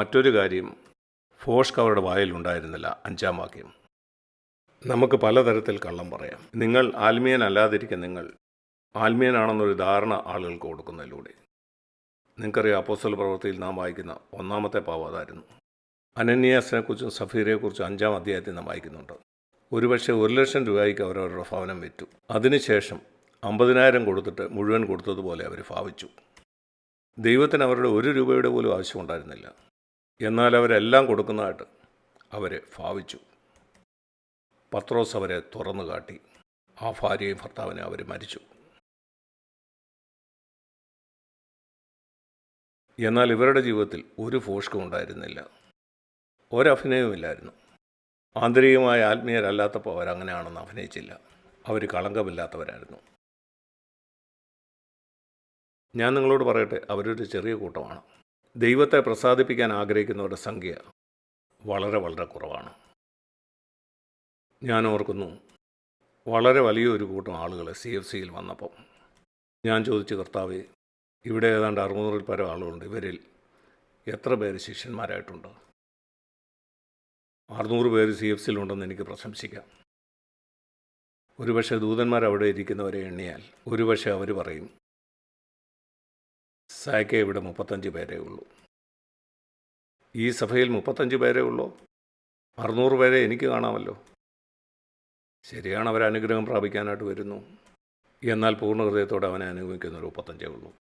മറ്റൊരു കാര്യം ഫോഷ്ക്ക് അവരുടെ വായിലുണ്ടായിരുന്നില്ല അഞ്ചാം വാക്യം. നമുക്ക് പലതരത്തിൽ കള്ളം പറയാം. നിങ്ങൾ ആത്മീയനല്ലാതിരിക്കുന്ന നിങ്ങൾ ആത്മീയനാണെന്നൊരു ധാരണ ആളുകൾക്ക് കൊടുക്കുന്നതിലൂടെ. നിങ്ങൾക്കറിയാം അപ്പോസ്റ്റൽ പ്രവൃത്തിയിൽ നാം വായിക്കുന്ന ഒന്നാമത്തെ പാവം അതായിരുന്നു. അനന്യാസിനെക്കുറിച്ചും സഫീറയെക്കുറിച്ചും അഞ്ചാം അധ്യായത്തിൽ നാം വായിക്കുന്നുണ്ട്. ഒരുപക്ഷെ ഒരു ലക്ഷം രൂപയ്ക്ക് അവരവരുടെ ഭവനം വിറ്റു. അതിനുശേഷം അമ്പതിനായിരം കൊടുത്തിട്ട് മുഴുവൻ കൊടുത്തതുപോലെ അവർ ഭാവിച്ചു. ദൈവത്തിന് അവരുടെ ഒരു രൂപയുടെ പോലും ആവശ്യമുണ്ടായിരുന്നില്ല എന്നാൽ അവരെല്ലാം കൊടുക്കുന്നതായിട്ട് അവർ ഭാവിച്ചു. പത്രോസ് അവരെ തുറന്നു കാട്ടി. ആ ഭാര്യയും ഭർത്താവിനെ അവർ മരിച്ചു. എന്നാൽ ഇവരുടെ ജീവിതത്തിൽ ഒരു ഫോഷ്കും ഉണ്ടായിരുന്നില്ല. ഒരഭിനയവുമില്ലായിരുന്നു. ആന്തരികമായ ആത്മീയരല്ലാത്തപ്പോൾ അവരങ്ങനെയാണെന്ന് അഭിനയിച്ചില്ല. അവർ കളങ്കമില്ലാത്തവരായിരുന്നു. ഞാൻ നിങ്ങളോട് പറയട്ടെ അവരൊരു ചെറിയ കൂട്ടമാണ്. ദൈവത്തെ പ്രസാദിപ്പിക്കാൻ ആഗ്രഹിക്കുന്നവരുടെ സംഖ്യ വളരെ വളരെ കുറവാണ്. ഞാൻ ഓർക്കുന്നു വളരെ വലിയൊരു കൂട്ടം ആളുകൾ സി എഫ് സിയിൽ വന്നപ്പം ഞാൻ ചോദിച്ചു കർത്താവ് ഇവിടെ ഏതാണ്ട് അറുന്നൂറിൽ പരം ആളുകളുണ്ട്. ഇവരിൽ എത്ര പേര് ശിഷ്യന്മാരായിട്ടുണ്ട്? അറുന്നൂറ് പേര് സി എഫ് സിയിലുണ്ടെന്ന് എനിക്ക് പ്രശംസിക്കാം. ഒരുപക്ഷെ ദൂതന്മാർ അവിടെ ഇരിക്കുന്നവരെ എണ്ണിയാൽ ഒരുപക്ഷെ അവർ പറയും സായ്ക്കെ ഇവിടെ മുപ്പത്തഞ്ച് പേരേ ഉള്ളൂ. ഈ സഭയിൽ മുപ്പത്തഞ്ച് പേരേ ഉള്ളൂ? അറുന്നൂറ് പേരെ എനിക്ക് കാണാമല്ലോ. ശരിയാണ് അവർ അനുഗ്രഹം പ്രാപിക്കാനായിട്ട് വരുന്നു. എന്നാൽ പൂർണ ഹൃദയത്തോടെ അവനെ അനുഭവിക്കുന്ന ഒരു മുപ്പത്തഞ്ചേ ഉള്ളൂ.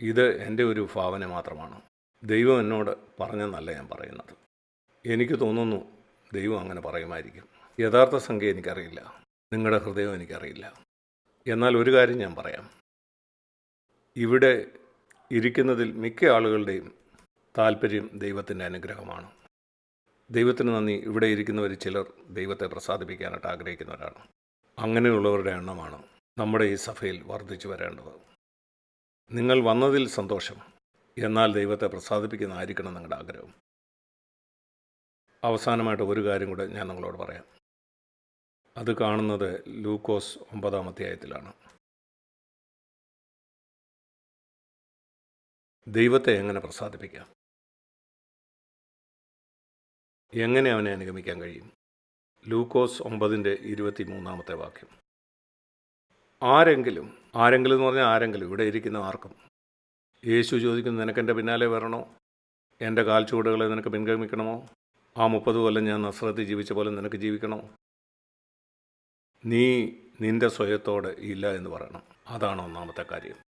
ഇത് എന്റെ ഒരു ഭാവന മാത്രമാണ്. ദൈവം എന്നോട് പറഞ്ഞെന്നല്ല ഞാൻ പറയുന്നത്. എനിക്ക് തോന്നുന്നു ദൈവം അങ്ങനെ പറയുമായിരിക്കും. യഥാർത്ഥ സംഖ്യ എനിക്കറിയില്ല. നിങ്ങളുടെ ഹൃദയം എനിക്കറിയില്ല. എന്നാൽ ഒരു കാര്യം ഞാൻ പറയാം. ഇവിടെ ഇരിക്കുന്നതിൽ മിക്ക ആളുകളുടെയും താല്പര്യം ദൈവത്തിന്റെ അനുഗ്രഹമാണ്. ദൈവത്തിന് നന്ദി. ഇവിടെ ഇരിക്കുന്നവർ ചിലർ ദൈവത്തെ പ്രസാദിപ്പിക്കാനായിട്ട് ആഗ്രഹിക്കുന്നവരാണ്. അങ്ങനെയുള്ളവരുടെ എണ്ണമാണ് നമ്മുടെ ഈ സഭയിൽ വർദ്ധിച്ചു വരേണ്ടത്. നിങ്ങൾ വന്നതിൽ സന്തോഷം. എന്നാൽ ദൈവത്തെ പ്രസാദിപ്പിക്കുന്നതായിരിക്കണം നിങ്ങളുടെ ആഗ്രഹം. അവസാനമായിട്ട് ഒരു കാര്യം കൂടെ ഞാൻ നിങ്ങളോട് പറയാം. അത് കാണുന്നത് ലൂക്കോസ് ഒമ്പതാം അധ്യായത്തിലാണ്. ദൈവത്തെ എങ്ങനെ പ്രസാദിപ്പിക്കാം? എങ്ങനെ അവനെ അനുഗമിക്കാൻ കഴിയും? ലൂക്കോസ് ഒമ്പതിന്റെ ഇരുപത്തി മൂന്നാമത്തെ വാക്യം. ആരെങ്കിലും ആരെങ്കിലും എന്ന് പറഞ്ഞാൽ ആരെങ്കിലും ഇവിടെ ഇരിക്കുന്ന ആർക്കും. യേശു ചോദിക്കുന്നു നിനക്കെന്റെ പിന്നാലെ വരണോ? എന്റെ കാൽച്ചുവടുകളെ നിനക്ക് പിൻഗമിക്കണമോ? ആ മുപ്പത് കൊല്ലം ഞാൻ നസ്രത്തിൽ ജീവിച്ച പോലെ നിനക്ക് ജീവിക്കണോ? നീ നിന്റെ സ്വയത്തോടെ ഇല്ല എന്ന് പറയണം. അതാണ് ഒന്നാമത്തെ കാര്യം.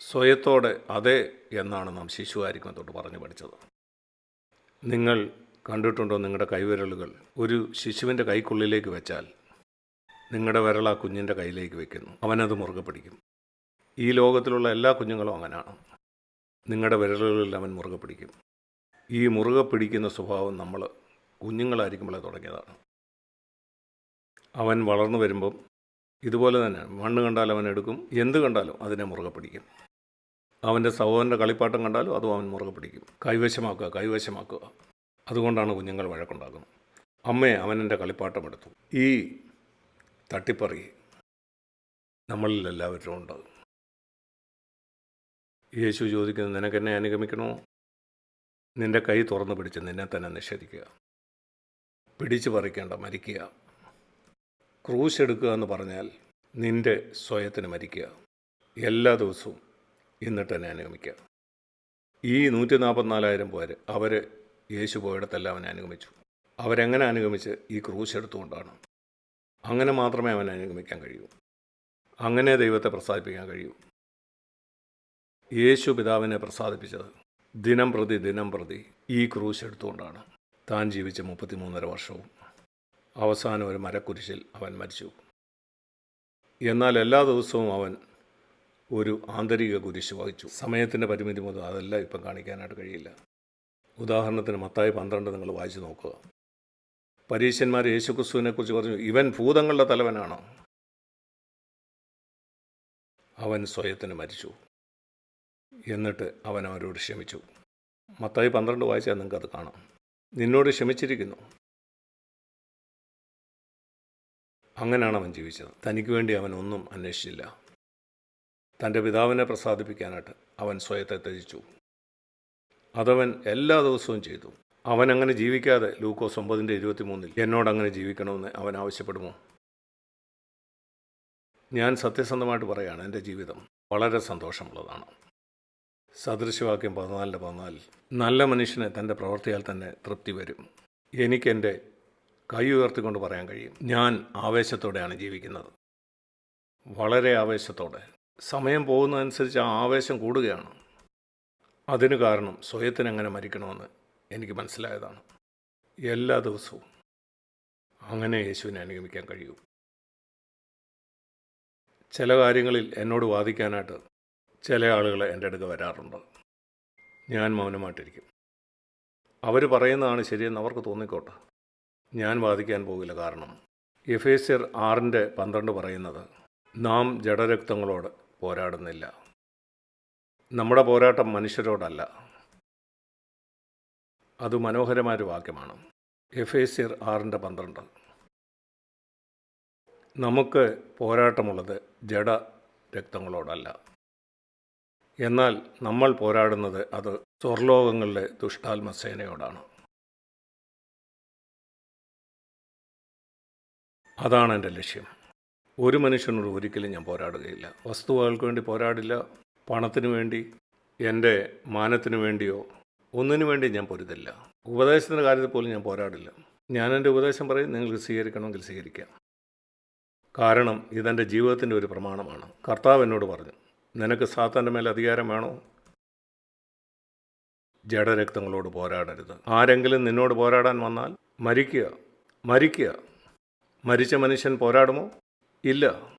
സ്വയത്തോടെ അതെ എന്നാണ് നാം ശിശുവായിരിക്കും തൊട്ട് പറഞ്ഞു പഠിച്ചത്. നിങ്ങൾ കണ്ടിട്ടുണ്ടോ നിങ്ങളുടെ കൈവിരലുകൾ? ഒരു ശിശുവിന്റെ കൈക്കുള്ളിലേക്ക് വെച്ചാൽ നിങ്ങളുടെ വിരൽ ആ കുഞ്ഞിന്റെ കയ്യിലേക്ക് വെക്കുന്നു. അവനത് മുറുകെ പിടിക്കും. ഈ ലോകത്തിലുള്ള എല്ലാ കുഞ്ഞുങ്ങളും അങ്ങനെയാണ് നിങ്ങളുടെ വിരലുകളിൽ അവൻ മുറുകെ പിടിക്കും. ഈ മുറുകെ പിടിക്കുന്ന സ്വഭാവം നമ്മൾ കുഞ്ഞുങ്ങളായിരിക്കുമ്പോഴേ തുടങ്ങിയതാണ്. അവൻ വളർന്നു വരുമ്പം ഇതുപോലെ തന്നെ മണ്ണ് കണ്ടാൽ അവൻ എടുക്കും. എന്ത് കണ്ടാലും അതിനെ മുറുകെ പിടിക്കും. അവന്റെ സഹോദരന്റെ കളിപ്പാട്ടം കണ്ടാലും അതും അവൻ മുറുകെ പിടിക്കും. കൈവശമാക്കുക കൈവശമാക്കുക. അതുകൊണ്ടാണ് കുഞ്ഞുങ്ങൾ വഴക്കുണ്ടാകുന്നത് അമ്മയെ അവൻ എന്റെ കളിപ്പാട്ടം എടുത്തു. ഈ തട്ടിപ്പറി നമ്മളിൽ എല്ലാവരും ഉണ്ട്. യേശു ചോദിക്കുന്നത് നിനക്കെന്നെ അനുഗമിക്കണോ? നിന്റെ കൈ തുറന്നു പിടിച്ച് നിന്നെ തന്നെ നിഷേധിക്കുക. പിടിച്ചു പറിക്കേണ്ട മരിക്കുക. ക്രൂശ് എടുക്കുക എന്ന് പറഞ്ഞാൽ നിന്റെ സ്വയത്തിന് മരിക്കുക. എല്ലാ ദിവസവും എന്നിട്ട് തന്നെ അനുഗമിക്കുക. ഈ നൂറ്റി നാൽപ്പത്തിനാലായിരം പേര് അവർ യേശു പോയിടത്തെല്ലാം അവനെ അനുഗമിച്ചു. അവരെങ്ങനെ അനുഗമിച്ച് ഈ ക്രൂശ് എടുത്തുകൊണ്ടാണ്? അങ്ങനെ മാത്രമേ അവനെ അനുഗമിക്കാൻ കഴിയൂ. അങ്ങനെ ദൈവത്തെ പ്രസാദിപ്പിക്കാൻ കഴിയൂ. യേശു പിതാവിനെ പ്രസാദിപ്പിച്ചത് ദിനം പ്രതി ദിനം പ്രതി ഈ ക്രൂശ് എടുത്തുകൊണ്ടാണ്. താൻ ജീവിച്ച മുപ്പത്തിമൂന്നര വർഷവും അവസാനം ഒരു മരക്കുരിശിൽ അവൻ മരിച്ചു. എന്നാൽ എല്ലാ ദിവസവും അവൻ ഒരു ആന്തരിക കുരിശ് വഹിച്ചു. സമയത്തിന്റെ പരിമിതി മുതൽ അതെല്ലാം ഇപ്പം കാണിക്കാനായിട്ട് കഴിയില്ല. ഉദാഹരണത്തിന് മത്തായി പന്ത്രണ്ട് നിങ്ങൾ വായിച്ചു നോക്കുക. പരീശന്മാർ യേശുക്രിസ്തുവിനെക്കുറിച്ച് പറഞ്ഞു ഇവൻ ഭൂതങ്ങളുടെ തലവനാണ്? അവൻ സ്വയത്തിന് മരിച്ചു. എന്നിട്ട് അവൻ അവരോട് ക്ഷമിച്ചു. മത്തായി പന്ത്രണ്ട് വായിച്ചാൽ നിങ്ങൾക്കത് കാണാം. നിന്നോട് ക്ഷമിച്ചിരിക്കുന്നു. അങ്ങനെയാണ് അവൻ ജീവിച്ചത്. തനിക്ക് വേണ്ടി അവൻ ഒന്നും അന്വേഷിച്ചില്ല. തന്റെ പിതാവിനെ പ്രസാദിപ്പിക്കാനായിട്ട് അവൻ സ്വയത്തെ ത്യജിച്ചു. അതവൻ എല്ലാ ദിവസവും ചെയ്തു. അവൻ അങ്ങനെ ജീവിക്കാതെ ലൂക്കോസ് ഒമ്പതിന്റെ ഇരുപത്തി മൂന്നിൽ എന്നോട് അങ്ങനെ ജീവിക്കണമെന്ന് അവൻ ആവശ്യപ്പെടുമോ? ഞാൻ സത്യസന്ധമായിട്ട് പറയുകയാണ് എന്റെ ജീവിതം വളരെ സന്തോഷമുള്ളതാണ്. സദൃശവാക്യം പതിനാലിന്റെ പതിനാലിൽ നല്ല മനുഷ്യന് തന്റെ പ്രവൃത്തിയാൽ തന്നെ തൃപ്തി വരും. എനിക്കെന്റെ കൈ ഉയർത്തിക്കൊണ്ട് പറയാൻ കഴിയും. ഞാൻ ആവേശത്തോടെയാണ് ജീവിക്കുന്നത്. വളരെ ആവേശത്തോടെ. സമയം പോകുന്നതനുസരിച്ച് ആ ആവേശം കൂടുകയാണ്. അതിന് കാരണം സ്വയത്തിനെങ്ങനെ മരിക്കണമെന്ന് എനിക്ക് മനസ്സിലായതാണ്. എല്ലാ ദിവസവും അങ്ങനെ യേശുവിനെ അനുഗമിക്കാൻ കഴിയൂ. ചില കാര്യങ്ങളിൽ എന്നോട് വാദിക്കാനായിട്ട് ചില ആളുകൾ എന്റെ അടുക്ക് വരാറുണ്ട്. ഞാൻ മൗനമായിട്ടിരിക്കും. അവർ പറയുന്നതാണ് ശരിയെന്ന് അവർക്ക് തോന്നിക്കോട്ടെ. ഞാൻ വാദിക്കാൻ പോകില്ല കാരണം എഫേസ്യർ ആറിന്റെ പന്ത്രണ്ട് പറയുന്നത് നാം ജഡരക്തങ്ങളോട് പോരാടുന്നില്ല. നമ്മുടെ പോരാട്ടം മനുഷ്യരോടല്ല. അത് മനോഹരമായൊരു വാക്യമാണ്. എഫ് എ സിർ ആറിന്റെ പന്ത്രണ്ട്. നമുക്ക് പോരാട്ടമുള്ളത് ജഡ രക്തങ്ങളോടല്ല. എന്നാൽ നമ്മൾ പോരാടുന്നത് അത് സ്വർലോകങ്ങളിലെ ദുഷ്ടാത്മസേനയോടാണ് അതാണ് എന്റെ ലക്ഷ്യം. ഒരു മനുഷ്യനോട് ഒരിക്കലും ഞാൻ പോരാടുകയില്ല. വസ്തുവകൾക്ക് വേണ്ടി പോരാടില്ല. പണത്തിന് വേണ്ടി എന്റെ മാനത്തിന് വേണ്ടിയോ ഒന്നിനു വേണ്ടി ഞാൻ പൊരുതില്ല. ഉപദേശത്തിന്റെ കാര്യത്തിൽ പോലും ഞാൻ പോരാടില്ല. ഞാൻ എന്റെ ഉപദേശം പറയും നിങ്ങൾക്ക് സ്വീകരിക്കണമെങ്കിൽ സ്വീകരിക്കാം. കാരണം ഇതെന്റെ ജീവിതത്തിന്റെ ഒരു പ്രമാണമാണ്. കർത്താവ് എന്നോട് പറഞ്ഞു നിനക്ക് സാത്താന്റെ മേൽ അധികാരം വേണോ? ജഡരക്തങ്ങളോട് പോരാടരുത്. ആരെങ്കിലും നിന്നോട് പോരാടാൻ വന്നാൽ മരിക്കുക മരിക്കുക. മരിച്ച മനുഷ്യൻ പോരാടുമോ? ഇല്ല.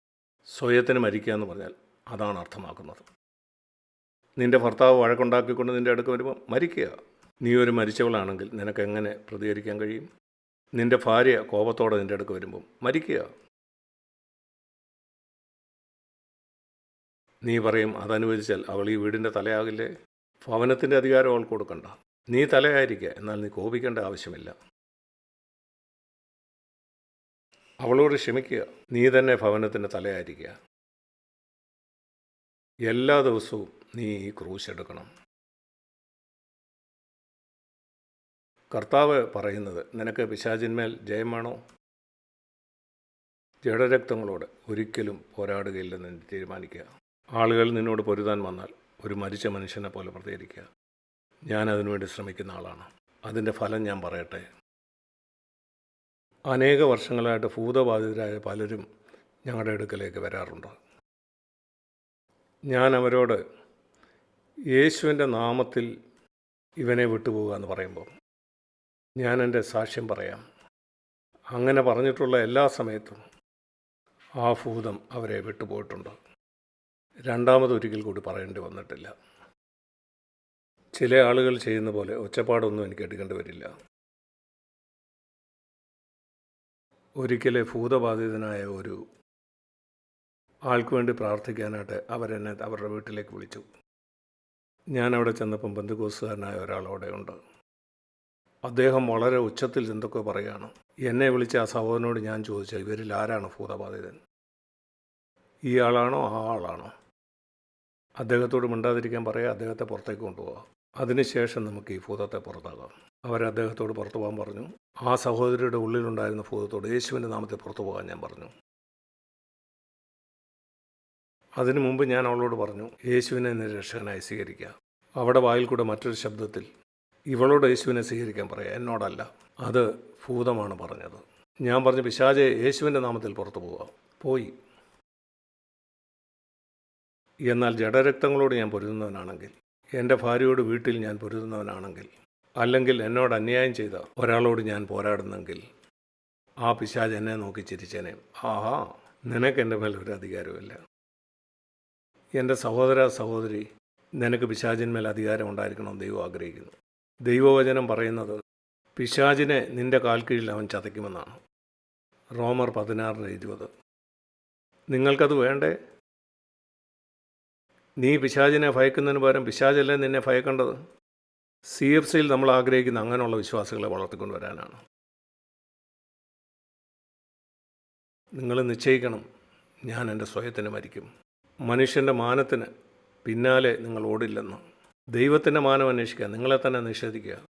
സ്വയത്തിന് മരിക്കുക എന്ന് പറഞ്ഞാൽ അതാണ് അർത്ഥമാക്കുന്നത്. നിന്റെ ഭർത്താവ് വഴക്കുണ്ടാക്കിക്കൊണ്ട് നിന്റെ അടുക്ക് വരുമ്പോൾ മരിക്കുക. നീ ഒരു മരിച്ചവളാണെങ്കിൽ നിനക്ക് എങ്ങനെ പ്രതികരിക്കാൻ കഴിയും? നിന്റെ ഭാര്യ കോപത്തോടെ നിന്റെ അടുക്ക് വരുമ്പം മരിക്കുക. നീ പറയും അതനുവദിച്ചാൽ അവൾ ഈ വീടിന്റെ തലയാകില്ലേ? ഭവനത്തിന്റെ അധികാരം അവൾ കൊടുക്കണ്ട. നീ തലയായിരിക്കുക എന്നാൽ നീ കോപിക്കേണ്ട ആവശ്യമില്ല. അവളോട് ക്ഷമിക്കുക. നീ തന്നെ ഭവനത്തിന്റെ തലയായിരിക്കുക. എല്ലാ ദിവസവും നീ ഈ ക്രൂശ് എടുക്കണം. കർത്താവ് പറയുന്നത് നിനക്ക് പിശാചിന്മേൽ ജയമാണോ? ജഡരക്തങ്ങളോട് ഒരിക്കലും പോരാടുകയില്ലെന്ന് തീരുമാനിക്കുക. ആളുകൾ നിന്നോട് പൊരുതാൻ വന്നാൽ ഒരു മരിച്ച മനുഷ്യനെ പോലെ പ്രതികരിക്കുക. ഞാൻ അതിനുവേണ്ടി ശ്രമിക്കുന്ന ആളാണ്. അതിന്റെ ഫലം ഞാൻ പറയട്ടെ. അനേക വർഷങ്ങളായിട്ട് ഭൂതബാധിതരായ പലരും ഞങ്ങളുടെ അടുക്കലേക്ക് വരാറുണ്ട്. ഞാൻ അവരോട് യേശുവിന്റെ നാമത്തിൽ ഇവനെ വിട്ടുപോകുക എന്ന് പറയുമ്പോൾ ഞാൻ എന്റെ സാക്ഷ്യം പറയാം. അങ്ങനെ പറഞ്ഞിട്ടുള്ള എല്ലാ സമയത്തും ആ ഭൂതം അവരെ വിട്ടുപോയിട്ടുണ്ട്. രണ്ടാമതൊരിക്കൽ കൂടി പറയേണ്ടി വന്നിട്ടില്ല. ചില ആളുകൾ ചെയ്യുന്ന പോലെ ഒച്ചപ്പാടൊന്നും എനിക്ക് എടുക്കേണ്ടി വരില്ല. ഒരിക്കലെ ഭൂതബാധിതനായ ഒരു ആൾക്ക് വേണ്ടി പ്രാർത്ഥിക്കാനായിട്ട് അവരെന്നെ അവരുടെ വീട്ടിലേക്ക് വിളിച്ചു. ഞാൻ അവിടെ ചെന്നപ്പം ബന്ധുക്കോസുകാരനായ അവിടെ ഉണ്ട്. അദ്ദേഹം വളരെ ഉച്ചത്തിൽ എന്തൊക്കെ പറയുകയാണ്. എന്നെ വിളിച്ച ആ സഹോദരനോട് ഞാൻ ചോദിച്ചാൽ ഇവരിൽ ആരാണ് ഭൂതബാധിതൻ? ഈ ആളാണോ ആ ആളാണോ? അദ്ദേഹത്തോട് മിണ്ടാതിരിക്കാൻ പറയുക അദ്ദേഹത്തെ പുറത്തേക്ക് കൊണ്ടുപോകാം അതിനുശേഷം നമുക്ക് ഈ ഭൂതത്തെ പുറത്താകാം അവർ അദ്ദേഹത്തോട് പുറത്തു പോകാൻ പറഞ്ഞു. ആ സഹോദരിയുടെ ഉള്ളിലുണ്ടായിരുന്ന ഭൂതത്തോട് യേശുവിന്റെ നാമത്തിൽ പുറത്തു പോകാൻ ഞാൻ പറഞ്ഞു. അതിനു മുമ്പ് ഞാൻ അവളോട് പറഞ്ഞു യേശുവിനെ എന്നെ രക്ഷകനായി സ്വീകരിക്കുക. അവിടെ വായിൽ കൂടെ മറ്റൊരു ശബ്ദത്തിൽ ഇവളോട് യേശുവിനെ സ്വീകരിക്കാൻ പറയാം. എന്നോടല്ല. അത് ഭൂതമാണ് പറഞ്ഞത്. ഞാൻ പറഞ്ഞു പിശാചെ യേശുവിന്റെ നാമത്തിൽ പുറത്തു പോവുക പോയി. എന്നാൽ ജഡരക്തങ്ങളോട് ഞാൻ പൊരുതുന്നവനാണെങ്കിൽ എന്റെ ഭാര്യയോട് വീട്ടിൽ ഞാൻ പൊരുതുന്നവനാണെങ്കിൽ അല്ലെങ്കിൽ എന്നോട് അന്യായം ചെയ്ത ഒരാളോട് ഞാൻ പോരാടുന്നെങ്കിൽ ആ പിശാജ് എന്നെ നോക്കി ചിരിച്ചേനെ. ആഹാ നിനക്ക് എന്റെ മേൽ ഒരു അധികാരമില്ല എന്റെ സഹോദര സഹോദരി നിനക്ക് പിശാചിന്മേൽ അധികാരം ഉണ്ടായിരിക്കണമെന്ന് ദൈവം ആഗ്രഹിക്കുന്നു. ദൈവവചനം പറയുന്നത് പിശാചിനെ നിന്റെ കാൽ കീഴിൽ അവൻ ചതയ്ക്കുമെന്നാണ്. റോമർ പതിനാറിന് ഇരുപത്. നിങ്ങൾക്കത് വേണ്ടേ? നീ പിശാചിനെ ഭയക്കുന്നതിന് പകരം പിശാചല്ലേ നിന്നെ ഭയക്കേണ്ടത്? സി എഫ് സിയിൽ നമ്മൾ ആഗ്രഹിക്കുന്ന അങ്ങനെയുള്ള വിശ്വാസികളെ വളർത്തിക്കൊണ്ട് വരാനാണ്. നിങ്ങൾ നിശ്ചയിക്കണം ഞാൻ എന്റെ സ്വയത്തിന് മരിക്കും. മനുഷ്യന്റെ മാനത്തിന് പിന്നാലെ നിങ്ങൾ ഓടില്ലെന്ന് ദൈവത്തിന്റെ മാനം അന്വേഷിക്കുക നിങ്ങളെ തന്നെ നിഷേധിക്കുക.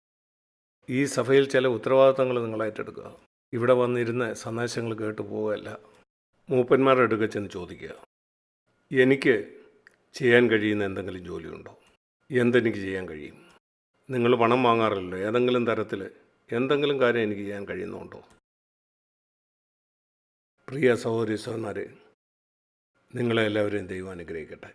ഈ സഭയിൽ ചില ഉത്തരവാദിത്തങ്ങൾ നിങ്ങൾ ഏറ്റെടുക്കുക. ഇവിടെ വന്നിരുന്ന് സന്ദേശങ്ങൾ കേട്ടു പോവുകയല്ല മൂപ്പന്മാരുടെ അടുക്ക ചെന്ന് ചോദിക്കുക എനിക്ക് ചെയ്യാൻ കഴിയുന്ന എന്തെങ്കിലും ജോലിയുണ്ടോ? എന്തെനിക്ക് ചെയ്യാൻ കഴിയും? നിങ്ങൾ പണം വാങ്ങാറില്ലല്ലോ. ഏതെങ്കിലും തരത്തിൽ എന്തെങ്കിലും കാര്യം എനിക്ക് ചെയ്യാൻ കഴിയുന്നുണ്ടോ? പ്രിയ സഹോദരി സഹോദരന്മാരെ നിങ്ങളെ എല്ലാവരെയും ദൈവം അനുഗ്രഹിക്കട്ടെ.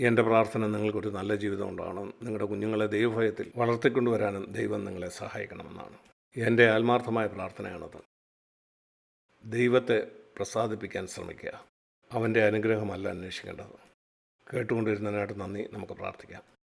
എന്റെ പ്രാർത്ഥന നിങ്ങൾക്കൊരു നല്ല ജീവിതം ഉണ്ടാകണം നിങ്ങളുടെ കുഞ്ഞുങ്ങളെ ദൈവഭയത്തിൽ വളർത്തിക്കൊണ്ടുവരാനും ദൈവം നിങ്ങളെ സഹായിക്കണമെന്നാണ്. എന്റെ ആത്മാർത്ഥമായ പ്രാർത്ഥനയാണത്. ദൈവത്തെ പ്രസാദിപ്പിക്കാൻ ശ്രമിക്കുക. അവന്റെ അനുഗ്രഹമല്ല അന്വേഷിക്കേണ്ടത്. കേട്ടുകൊണ്ടിരുന്നതിനായിട്ട് നന്ദി. നമുക്ക് പ്രാർത്ഥിക്കാം.